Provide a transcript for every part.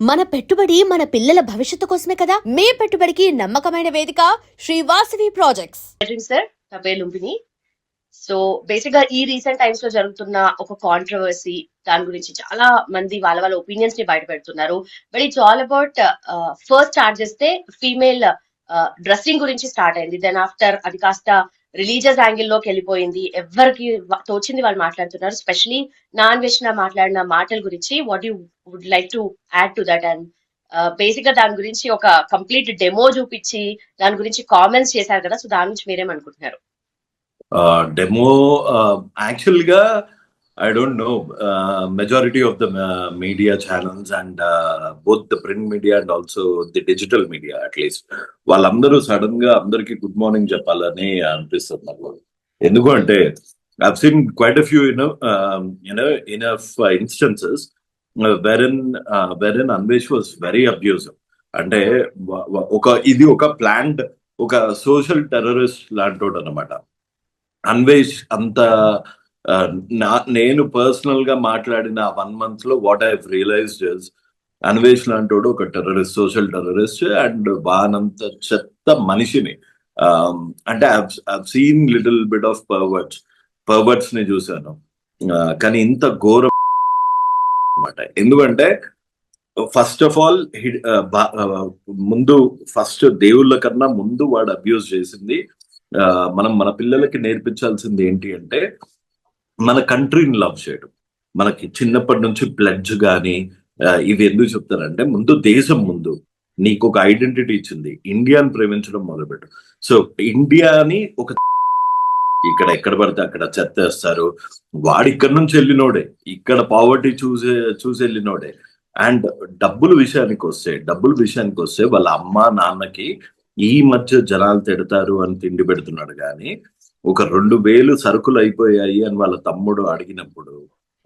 మన పెట్టుబడి మన పిల్లల భవిష్యత్తు కోసమే కదా? మీ పెట్టుబడికి నమ్మకమైన వేదిక శ్రీవాసవి ప్రాజెక్ట్స్ సార్ నా పేరు లుంబిని. సో బేసిక్గా ఈ రీసెంట్ టైమ్స్లో జరుగుతున్న ఒక కాంట్రవర్సీ దాని గురించి చాలా మంది వాళ్ళ వాళ్ళ ఒపీనియన్స్ని బయట పెడుతున్నారు. But it's all about first start చేస్తే ఫీమేల్ డ్రెస్సింగ్ uh, గురించి స్టార్ట్ అయింది. దెన్ ఆఫ్టర్ అది కాస్త రిలీజియస్ యాంగిల్లోకి వెళ్ళిపోయింది. ఎవరికి తోచింది వాళ్ళు మాట్లాడుతున్నారు. స్పెషలీ నాన్ వేసిన మాట్లాడిన మాటల గురించి what you would like to add to that and బేసిక్గా దాని గురించి ఒక కంప్లీట్ డెమో చూపించి దాని గురించి కామెంట్స్ చేశారు కదా సో దాని గురించి మీరేమనుకుంటున్నారు డెమో యాక్చువల్గా I don't know majority of the media channels and both the print media and also the digital media at least వాళ్ళందరూ సడన్గా అందరికి గుడ్ మార్నింగ్ చెప్పాలని అనిపిస్తుంది నాకు. ఎందుకు అంటే I've seen quite a few, you know, um, you know, enough uh, instances uh, wherein uh, అంటే ఒక ఇది ఒక ప్లాండ్ ఒక సోషల్ టెర్రరిస్ట్ లాంటోడు అనమాట అన్వేష్ అంత నా నేను పర్సనల్గా మాట్లాడిన వన్ మంత్లో what I realized is Anvesh లాంటోడు ఒక టెర్రరిస్ట్ సోషల్ టెర్రరిస్ట్ అండ్ బానంత చెత్త మనిషిని. అంటే seen little bit of perverts పర్వర్ట్స్ని చూశాను. కానీ ఇంత ఘోరం అనమాట ఎందుకంటే ఫస్ట్ ఆఫ్ ఆల్ ముందు ఫస్ట్ దేవుళ్ళ కన్నా ముందు వాడు అబ్యూస్ చేసింది. ఆ, మనం మన పిల్లలకి నేర్పించాల్సింది ఏంటి అంటే మన కంట్రీని లవ్ చేయడం. మనకి చిన్నప్పటి నుంచి ప్లడ్జ్ కానీ ఇవి ఎందుకు చెప్తారంటే ముందు దేశం ముందు నీకు ఒక ఐడెంటిటీ ఇచ్చింది. ఇండియాని ప్రేమించడం మొదలుపెట్టు. సో ఇండియాని ఒక ఇక్కడ ఎక్కడ పడితే అక్కడ చెత్తేస్తారు. వాడు ఇక్కడ నుంచి వెళ్ళినోడే. ఇక్కడ పావర్టీ చూసే చూసి వెళ్ళినోడే. అండ్ డబ్బుల విషయానికి వస్తే డబ్బుల విషయానికి వస్తే వాళ్ళ అమ్మ నాన్నకి ఈ మధ్య జనాలు తిడతారు అని తిండి పెడుతున్నాడు కానీ ఒక రెండు వేలు సరుకులు అయిపోయాయి అని వాళ్ళ తమ్ముడు అడిగినప్పుడు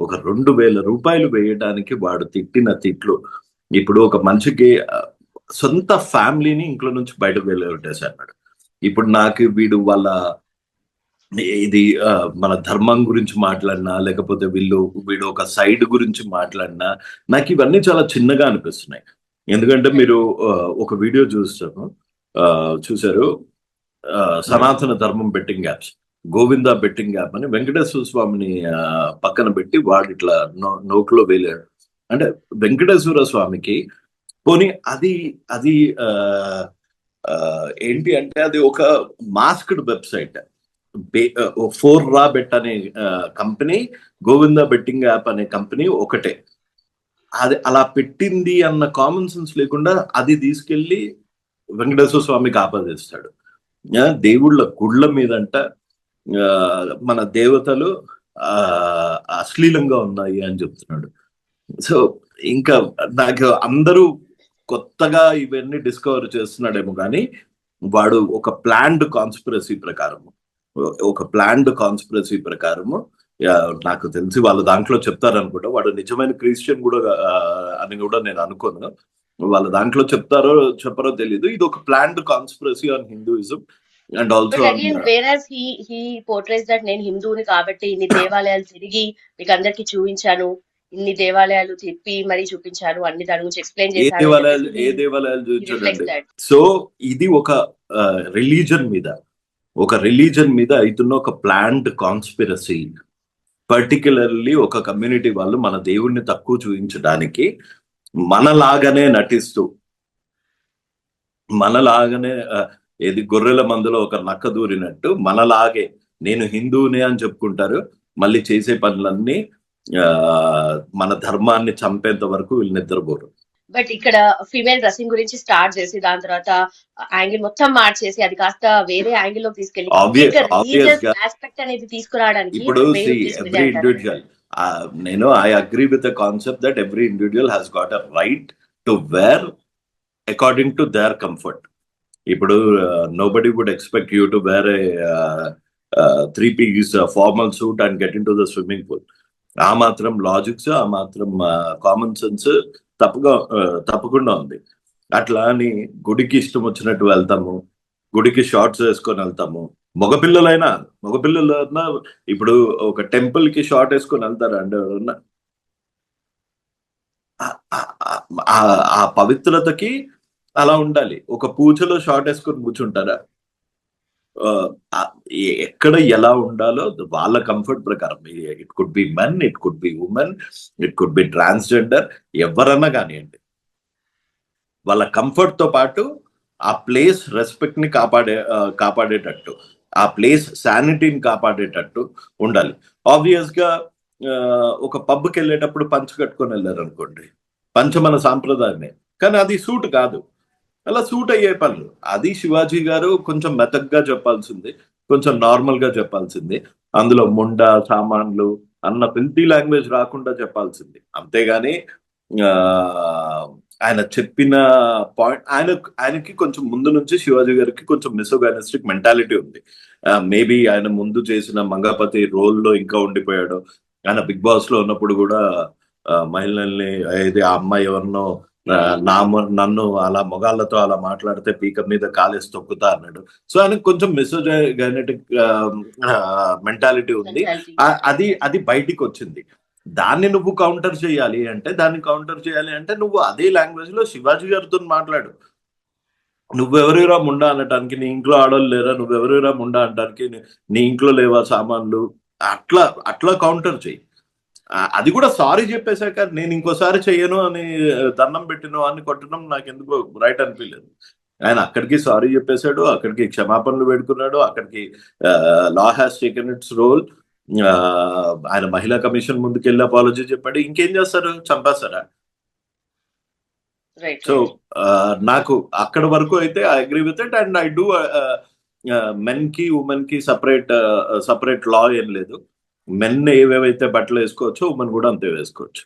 ఒక రెండు వేల రూపాయలు వేయడానికి వాడు తిట్టిన తిట్లు. ఇప్పుడు ఒక మనిషికి సొంత ఫ్యామిలీని ఇంట్లో నుంచి బయటకు వెళ్ళగొట్టేశాడు ఇప్పుడు నాకు వీడు వాళ్ళ ఇది మన ధర్మం గురించి మాట్లాడినా లేకపోతే వీళ్ళు వీడు ఒక సైడ్ గురించి మాట్లాడినా నాకు ఇవన్నీ చాలా చిన్నగా అనిపిస్తున్నాయి. ఎందుకంటే మీరు ఒక వీడియో చూస్తాను ఆ, చూశారు. సనాతన ధర్మం betting apps. Govinda betting app అని వెంకటేశ్వర స్వామిని పక్కన పెట్టి వాడు ఇట్లా నో నోట్లో వేలాడు. అంటే వెంకటేశ్వర స్వామికి పోనీ అది అది ఆ, ఏంటి అంటే అది ఒక masked website. Four ra bet అనే కంపెనీ గోవింద బెట్టింగ్ యాప్ అనే కంపెనీ ఒకటే. అది అలా పెట్టింది అన్న కామన్ సెన్స్ లేకుండా అది తీసుకెళ్ళి వెంకటేశ్వర స్వామికి ఆపాదిస్తాడు. దేవుళ్ళ గుళ్ళ మీదంట ఆ, మన దేవతలు ఆ అశ్లీలంగా ఉన్నాయి అని చెప్తున్నాడు. సో ఇంకా నాకు అందరూ కొత్తగా ఇవన్నీ డిస్కవర్ చేస్తున్నాడేమో కానీ వాడు ఒక ప్లాన్డ్ కాన్స్పిరసీ ప్రకారము ఒక ప్లాన్డ్ కాన్స్పిరసీ ప్రకారము నాకు తెలిసి వాళ్ళు దాంట్లో చెప్తారనుకుంటా. వాడు నిజమైన క్రిస్టియన్ కూడా అని కూడా నేను అనుకోను. వాళ్ళ దాంట్లో చెప్తారో చెప్పరో తెలియదు ఇది ఒక planned conspiracy on Hinduism and also portrays that నేను హిందువుని కాబట్టి ఇన్ని దేవాలయాలు తిరిగి మీకు అందరికి చూపించాను ఇన్ని దేవాలయాలు తిప్పి మరీ చూపించాను అన్ని దాని గురించి ఎక్స్ప్లెయిన్ ఏ చేశాను దేవాలయాలు ఏ దేవాలయాలు చూపించండి. సో ఇది ఒక రిలీజన్ మీద ఒక రిలీజన్ మీద అవుతున్న ఒక ప్లాన్డ్ కాన్స్పిరసీ పర్టికులర్లీ ఒక కమ్యూనిటీ వాళ్ళు మన దేవుణ్ణి తక్కువ చూపించడానికి మనలాగానే నటిస్తూ మనలాగానే ఏది గొర్రెల మందులో ఒక నక్క దూరినట్టు మనలాగే నేను హిందువునే అని చెప్పుకుంటారు. మళ్ళీ చేసే పనులన్నీ ఆ, మన ధర్మాన్ని చంపేంత వరకు వీళ్ళు నిద్రపోరు. బట్ ఇక్కడ ఫీమేల్ డ్రెస్సింగ్ గురించి స్టార్ట్ చేసి దాని తర్వాత యాంగిల్ మొత్తం మార్చేసి అది కాస్త వేరే యాంగిల్ obvious గా- ఆస్పెక్ట్ అనేది తీసుకురావడానికి ఇప్పుడు నేను I agree with the concept that every individual has got a right to wear according to their comfort ఇప్పుడు nobody would expect you to wear three piece formal suit and get into the swimming pool ఆ మాత్రం logics ఆ మాత్రం common sense తప్పుగా తప్పకుండా ఉంది. అట్లా అని గుడికి ఇష్టం వచ్చినట్టు వెళ్తాము గుడికి షార్ట్స్ వేసుకొని వెళ్తాము మగపిల్లలైనా మగపిల్లలైనా ఇప్పుడు ఒక టెంపుల్కి షార్ట్ వేసుకొని వెళ్తారా అండి ఎవరన్నా? ఆ- పవిత్రతకి అలా ఉండాలి. ఒక పూజలో షార్ట్ వేసుకొని కూర్చుంటారా? ఎక్కడ ఎలా ఉండాలో వాళ్ళ కంఫర్ట్ ప్రకారం. It could be men it could be women it could be transgender ఎవరన్నా కానివ్వండి. వాళ్ళ కంఫర్ట్తో పాటు ఆ ప్లేస్ రెస్పెక్ట్ని కాపాడే కాపాడేటట్టు. ఆ ప్లేస్ శానిటీని కాపాడేటట్టు ఉండాలి. ఆబ్వియస్గా ఆ, ఒక పబ్కి వెళ్ళేటప్పుడు పంచ కట్టుకొని వెళ్ళారు అనుకోండి పంచ మన సాంప్రదాయమే కానీ అది సూట్ కాదు. అలా సూట్ అయ్యే పనులు. అది శివాజీ గారు కొంచెం మెతగ్గా చెప్పాల్సింది. కొంచెం నార్మల్గా చెప్పాల్సింది. అందులో ముండ సామాన్లు అన్న పిల్టీ లాంగ్వేజ్ రాకుండా చెప్పాల్సింది. అంతేగాని ఆ, ఆయన చెప్పిన పాయింట్ ఆయన ఆయనకి కొంచెం ముందు నుంచి శివాజీ గారికి కొంచెం మిసోగానిస్టిక్ మెంటాలిటీ ఉంది. మేబీ ఆయన ముందు చేసిన మంగపతి రోల్లో ఇంకా ఉండిపోయాడు. ఆయన బిగ్ బాస్లో ఉన్నప్పుడు కూడా మహిళల్ని ఇది ఆ అమ్మాయి ఎవరినో నా నన్ను అలా మొగాళ్ళతో అలా మాట్లాడితే పీక మీద కాలేసి తొక్కుతా అన్నాడు. సో ఆయనకు కొంచెం మిసోగైనటిక్ మెంటాలిటీ ఉంది. అది అది బయటికి వచ్చింది. దాన్ని నువ్వు కౌంటర్ చేయాలి అంటే దాన్ని కౌంటర్ చేయాలి అంటే నువ్వు అదే లాంగ్వేజ్లో శివాజీ గారితో మాట్లాడు. నువ్వెవరిరా ముండా అనటానికి నీ ఇంట్లో ఆడవాళ్ళు లేరా? నువ్వెవరిరా ముండా అనటానికి నీ- ఇంట్లో లేవా సామాన్లు? అట్లా అట్లా కౌంటర్ చేయి. అది కూడా సారీ చెప్పేశాక నేను ఇంకోసారి చెయ్యను అని దండం పెట్టిన అని కొట్టడం నాకు ఎందుకు రైట్ అనిపించలేదు. ఆయన అక్కడికి సారీ చెప్పేశాడు అక్కడికి క్షమాపణలు పెడుకున్నాడు అక్కడికి law has taken its role ఆయన మహిళా కమిషన్ ముందుకు వెళ్ళి అపాలజీ చెప్పాడు. ఇంకేం చేస్తారు? చంపేస్తారా? సో. నాకు అక్కడ వరకు అయితే I agree with it and I do మెన్కి ఉమెన్కి సపరేట్ సపరేట్ లా ఏం లేదు. మెన్ ఏవేవైతే బట్టలు వేసుకోవచ్చో ఉమెన్ కూడా అంతే వేసుకోవచ్చు.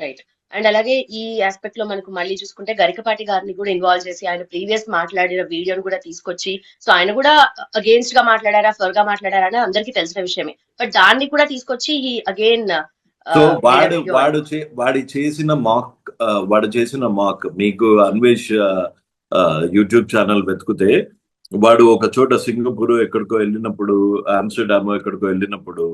రైట్ అండ్ అలాగే ఈ ఆస్పెక్ట్లో మనకు మళ్ళీ చూసుకుంటే గరికపాటి గారిని కూడా ఇన్వాల్వ్ చేసి ఆయన ప్రీవియస్ మాట్లాడిన వీడియోని కూడా తీసుకొచ్చి సో ఆయన కూడా అగేన్స్ట్గా మాట్లాడారా ఫర్గా మాట్లాడారా అని అందరికీ తెలిసిన విషయమే. బట్ దాన్ని కూడా తీసుకొచ్చి అగైన్ సో వాడు వాడు చే- వాడి చేసిన మాక్ వాడు చేసిన మాక్ మీకు అన్వేష్ యూట్యూబ్ ఛానల్ వెతికితే వాడు ఒక చోట సింగపూర్ ఎక్కడికో వెళ్ళినప్పుడు ఆమ్స్టర్డామ్ ఎక్కడికో వెళ్ళినప్పుడు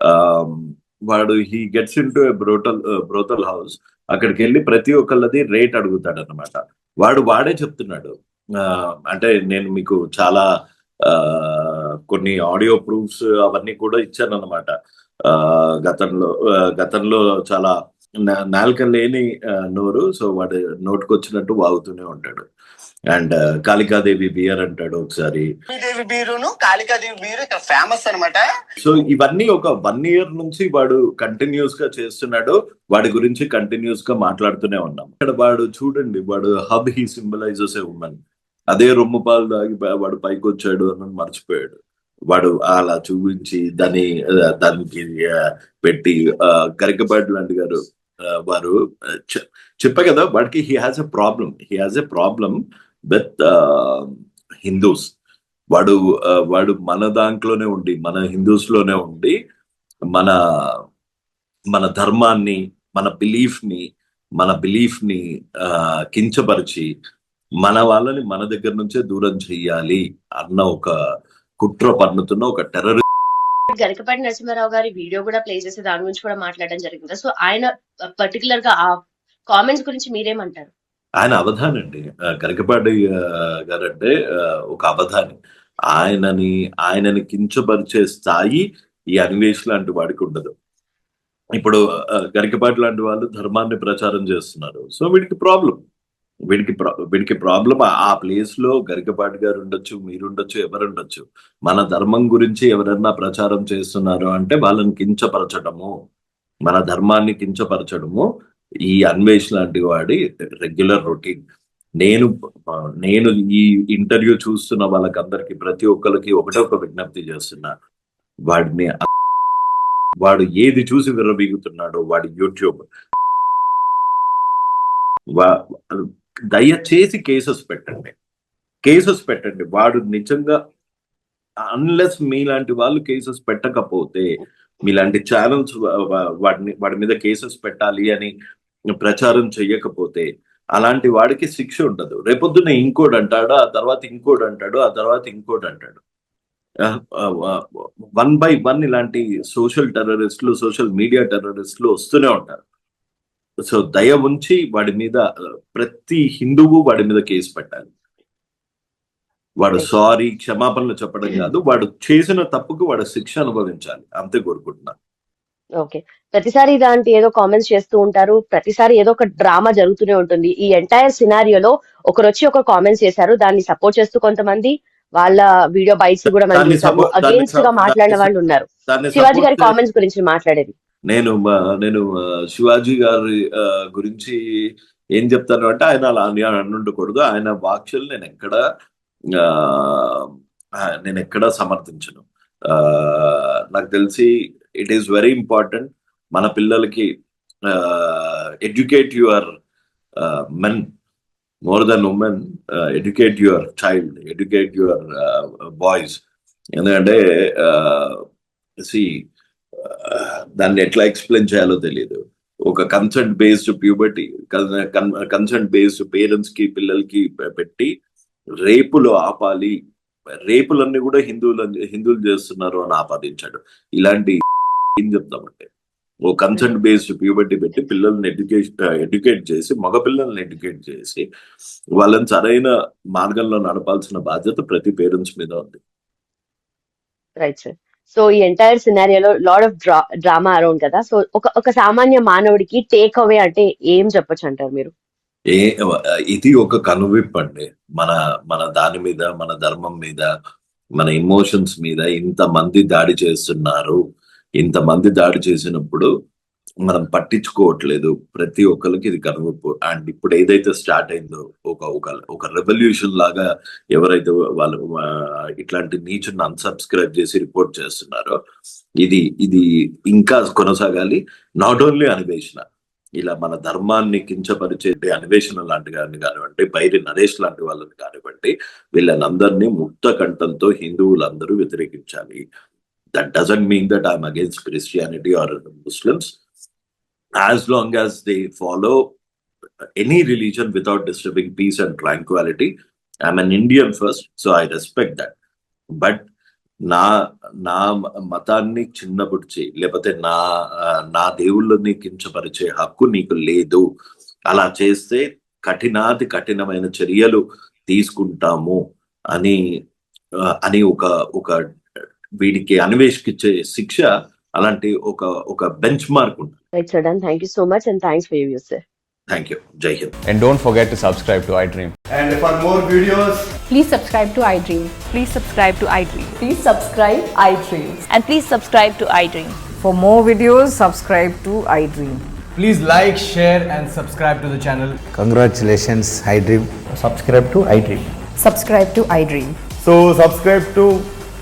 ఆమ్, వాడు he gets into brutal brothel house అక్కడికి వెళ్ళి ప్రతి ఒక్కళ్ళది రేట్ అడుగుతాడు అనమాట వాడు వాడే చెప్తున్నాడు. ఆ, అంటే నేను మీకు చాలా ఆ, కొన్ని ఆడియో ప్రూఫ్స్ అవన్నీ కూడా ఇచ్చాను అనమాట ఆ, గతంలో ఆ, గతంలో చాలా నాలుక లేని నోరు సో వాడు నోటుకొచ్చినట్టు వాగుతూనే ఉంటాడు. అండ్ కాళికాదేవి బియర్ అంటాడు ఒకసారి. దేవి బీరును కాళికాదేవి బీరు ఇక్కడ ఫేమస్ అన్నమాట. సో ఇవన్నీ ఒక వన్ ఇయర్ నుంచి వాడు కంటిన్యూస్గా చేస్తున్నాడు. వాడి గురించి కంటిన్యూస్గా మాట్లాడుతూనే ఉన్నాం. ఇక్కడ వాడు చూడండి వాడు హబ్ హీ సింబలైజెస్ ఏ ఉమెన్. అదే రొమ్ము పాలు ప- వాడు పైకి వచ్చాడు అని మర్చిపోయాడు. వాడు అలా చూపించి దాన్ని ఆ, దానికి పెట్టి ఆ, గరికపాటి లాంటి గారు వారు చెప్పా కదా వాడికి he has a problem he has a problem with Hindus వాడు వాడు మన దాంట్లోనే ఉండి మన హిందూస్లోనే ఉండి మన మన ధర్మాన్ని మన బిలీఫ్ని మన బిలీఫ్ని కించపరిచి మన వాళ్ళని మన దగ్గర నుంచే దూరం చెయ్యాలి అన్న ఒక కుట్ర పన్నుతున్న ఒక టెర్రర్ గరికపాటి నరసింహారావు గారి వీడియో కూడా ప్లే చేసి దాని గురించి కూడా మాట్లాడడం జరిగింది. సో ఆయన పర్టికులర్గా ఆ కామెంట్స్ గురించి మీరేమంటారు? ఆయన అవధాని అండి. ఆ, గరికపాటి గారంటే ఒక అవధాని. ఆయనని ఆయనని కించపరిచే స్థాయి ఈ అన్వేష్ లాంటి వాడికి ఉండదు. ఇప్పుడు గరికపాటి లాంటి వాళ్ళు ధర్మాన్ని ప్రచారం చేస్తున్నారు. సో వీడికి ప్రాబ్లం వీడికి వీడికి ప్రాబ్లం ఆ ప్లేస్లో గరికపాటి గారు ఉండొచ్చు మీరు ఉండొచ్చు ఎవరు మన ధర్మం గురించి ఎవరన్నా ప్రచారం చేస్తున్నారు అంటే వాళ్ళని కించపరచడము మన ధర్మాన్ని కించపరచడము ఈ అన్వేష్ లాంటి వాడి రెగ్యులర్ రొటీన్ నేను నేను ఈ ఇంటర్వ్యూ చూస్తున్న వాళ్ళకందరికి ప్రతి ఒక్కరికి ఒకటే ఒక విజ్ఞప్తి చేస్తున్నా. వాడిని వాడు ఏది చూసి విర్రబీగుతున్నాడో వాడి యూట్యూబ్. వా- దయచేసి కేసెస్ పెట్టండి. కేసెస్ పెట్టండి. వాడు నిజంగా అన్లెస్ మీలాంటి వాళ్ళు కేసెస్ పెట్టకపోతే మీలాంటి ఛానల్స్ వాడిని వాడి మీద కేసెస్ పెట్టాలి అని ప్రచారం చెయ్యకపోతే అలాంటి వాడికి శిక్ష ఉండదు. రేపొద్దున ఇంకోటి అంటాడు ఆ తర్వాత ఇంకోటి అంటాడు ఆ తర్వాత ఇంకోటి అంటాడు. వన్ బై వన్ ఇలాంటి సోషల్ టెర్రరిస్టులు సోషల్ మీడియా టెర్రరిస్టులు వస్తూనే ఉంటారు. సో దయ ఉంచి వాడి మీద ప్రతి హిందువు వాడి మీద కేసు పెట్టాలి. వాడు. సారీ క్షమాపణలు చెప్పడం కాదు వాడు చేసిన తప్పుకు వాడు శిక్ష అనుభవించాలి. అంతే కోరుకుంటున్నా. ఓకే. ప్రతిసారి ఇలాంటి ఏదో కామెంట్స్ చేస్తూ ఉంటారు. ప్రతిసారి ఏదో ఒక డ్రామా జరుగుతూనే ఉంటుంది. ఈ ఎంటైర్ సినారియోలో ఒకరు వచ్చి ఒక కామెంట్స్ చేశారు. దాన్ని సపోర్ట్ చేస్తూ కొంతమంది వాళ్ళ వీడియో బైట్స్ కూడా మనం అగేన్స్ట్గా మాట్లాడిన వాళ్ళు ఉన్నారు. శివాజీ గారి కామెంట్స్ గురించి మాట్లాడేది. నేను నేను శివాజీ గారి ఆ, గురించి ఏం చెప్తాను అంటే ఆయన అలా అని ఉండకూడదు ఆయన వాక్యలు నేను ఎక్కడ ఆ, నేను ఎక్కడ సమర్థించను. ఆ, నాకు తెలిసి ఇట్ ఈస్ వెరీ ఇంపార్టెంట్ మన పిల్లలకి educate your men more than women educate your child educate your boys ఎందుకంటే సి దాన్ని ఎట్లా ఎక్స్ప్లెయిన్ చేయాలో తెలియదు ఒక consent based puberty concert based పేరెంట్స్కి పిల్లలకి పెట్టి రేపులు ఆపాలి. రేపులన్నీ కూడా హిందువులు హిందువులు చేస్తున్నారు అని ఆపాదించాడు. ఇలాంటి ఏం చెప్తామంటే ఓ కన్సెంట్ బేస్డ్ ప్యూబర్టీ పెట్టి పిల్లల్ని ఎడ్యుకేషన్ ఎడ్యుకేట్ చేసి మగ పిల్లల్ని ఎడ్యుకేట్ చేసి వాళ్ళని సరైన మార్గంలో నడపాల్సిన బాధ్యత ప్రతి పేరెంట్స్ మీద ఉంది. రైట్ సార్ సో ఈ entire సినారియోలో lot of dra drama around కదా. సో ఒక ఒక సామాన్య మానవుడికి టేక్ అవే అంటే ఏం చెప్పొచ్చు అంటారు మీరు? ఏ ఇది ఒక కనువిప్పు అండి. మన మన దాని మీద మన ధర్మం మీద మన ఎమోషన్స్ మీద ఇంత మంది దాడి చేస్తున్నారు. ఇంత మంది దాడి చేసినప్పుడు మనం పట్టించుకోవట్లేదు. ప్రతి ఒక్కరికి ఇది కనువిప్పు అండ్ ఇప్పుడు ఏదైతే స్టార్ట్ అయిందో ఒక ఒక ఒక రెవల్యూషన్ లాగా ఎవరైతే వాళ్ళు ఇట్లాంటి నీచుని అన్సబ్స్క్రైబ్ చేసి రిపోర్ట్ చేస్తున్నారో ఇది ఇది ఇంకా కొనసాగాలి. నాట్ ఓన్లీ అన్వేషణ ఇలా మన ధర్మాన్ని కించపరిచే అన్వేషణ లాంటి గారిని కానివ్వండి బైరి నరేష్ లాంటి వాళ్ళని కానివ్వండి వీళ్ళనందరినీ ముక్త కంఠంతో హిందువులందరూ వ్యతిరేకించాలి. That doesn't mean that I'm against Christianity or Muslims as long as they follow any religion without disturbing peace and tranquility. I'm an Indian first so I respect that but నా నా మతాన్ని చిన్నపుడిచి లేకపోతే నా నా దేవుళ్ళని కించపరిచే హక్కు నీకు లేదు అలా చేస్తే కఠినాతి కఠినమైన చర్యలు తీసుకుంటాము అని అని ఒక ఒక వీడికి అన్వేషించే శిక్ష అలాంటి ఒక ఒక బెంచ్ మార్క్ ఉంటుంది thank you so much and thanks for you sir thank you Jai Hind And don't forget to subscribe to iDream. And for more videos, Please subscribe to iDream. Please subscribe to iDream. Please subscribe iDream. And please subscribe to iDream. For more videos, subscribe to iDream. Please like, share, and subscribe to the channel. Congratulations, iDream. Subscribe to iDream. Subscribe to iDream. So, subscribe to iDream Media. I